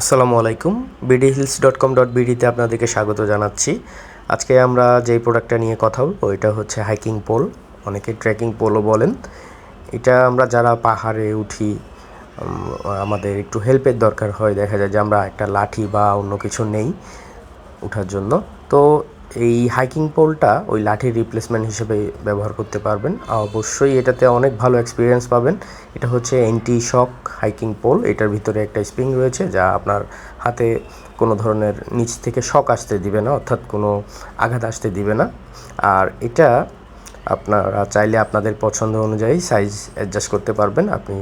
আসসালামু আলাইকুম। BD hills dot com dot বিডিতে আপনাদেরকে স্বাগত জানাচ্ছি। আজকে আমরা যেই প্রোডাক্টটা নিয়ে কথা বলব, এটা হচ্ছে হাইকিং পোল অনেকে ট্রেকিং পোলও বলেন। এটা আমরা যারা পাহাড়ে উঠি আমাদের একটু হেল্পের দরকার হয়। দেখা যায় যে আমরা একটা লাঠি বা অন্য কিছু নেই ওঠার জন্য। তো এই হাইকিং পোলটা ওই লাঠির রিপ্লেসমেন্ট হিসেবে ব্যবহার করতে পারবেন। অবশ্যই এটাতে অনেক ভালো এক্সপিরিয়েন্স পাবেন। এটা হচ্ছে অ্যান্টি শক হাইকিং পোল এটার ভিতরে একটা স্প্রিং রয়েছে যা আপনার হাতে কোনো ধরনের নিচ থেকে শক আসতে দিবে না, অর্থাৎ কোনো আঘাত আসতে দিবে না। আর এটা আপনারা চাইলে আপনাদের পছন্দ অনুযায়ী সাইজ অ্যাডজাস্ট করতে পারবেন। আপনি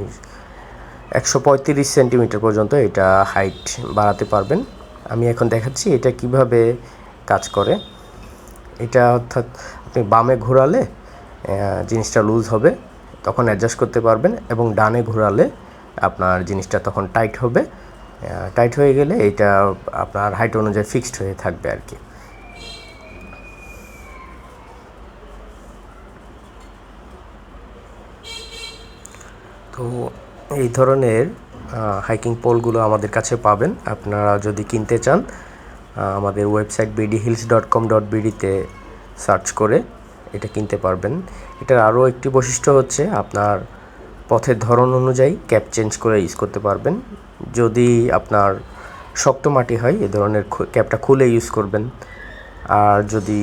একশো পঁয়ত্রিশ সেন্টিমিটার পর্যন্ত এটা হাইট বাড়াতে পারবেন। আমি এখন দেখাচ্ছি এটা কীভাবে কাজ করে। এটা অর্থাৎ আপনি বামে ঘোরালে জিনিসটা লুজ হবে, তখন অ্যাডজাস্ট করতে পারবেন এবং ডানে ঘোরালে আপনার জিনিসটা তখন টাইট হবে। টাইট হয়ে গেলে এটা আপনার হাইট অনুযায়ী ফিক্সড হয়ে থাকবে আর কি। তো এই ধরনের হাইকিং পোলগুলো আমাদের কাছে পাবেন। আপনারা যদি কিনতে চান আমাদের website BD hills dot com dot বিডিতে search করে এটা কিনতে পারবেন। এটার আরও একটি বৈশিষ্ট্য হচ্ছে আপনার পথের ধরন অনুযায়ী ক্যাপ চেঞ্জ করে ইউজ করতে পারবেন। যদি আপনার শক্ত মাটি হয়, এ ধরনের ক্যাপটা খুলে ইউজ করবেন। আর যদি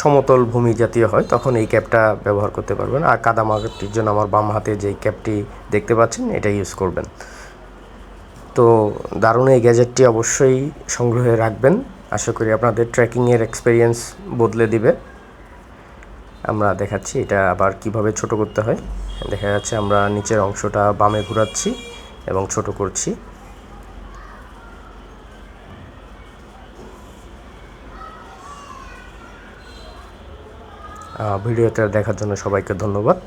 সমতল ভূমি জাতীয় হয়, তখন এই ক্যাপটা ব্যবহার করতে পারবেন। আর কাদামাটির জন্য আমার বাম হাতে যে ক্যাপটি দেখতে পাচ্ছেন, এটা ইউজ করবেন। তো দারুণ এই গ্যাজেটটি অবশ্যই সংগ্রহে রাখবেন। আশা করি আপনাদের ট্রেকিংয়ের এক্সপিরিয়েন্স বদলে দিবে। আমরা দেখাচ্ছি এটা আবার কীভাবে ছোট করতে হয়। দেখা যাচ্ছে আমরা নিচের অংশটা বামে ঘোরাচ্ছি এবং ছোট করছি। ভিডিওটা দেখার জন্য সবাইকে ধন্যবাদ।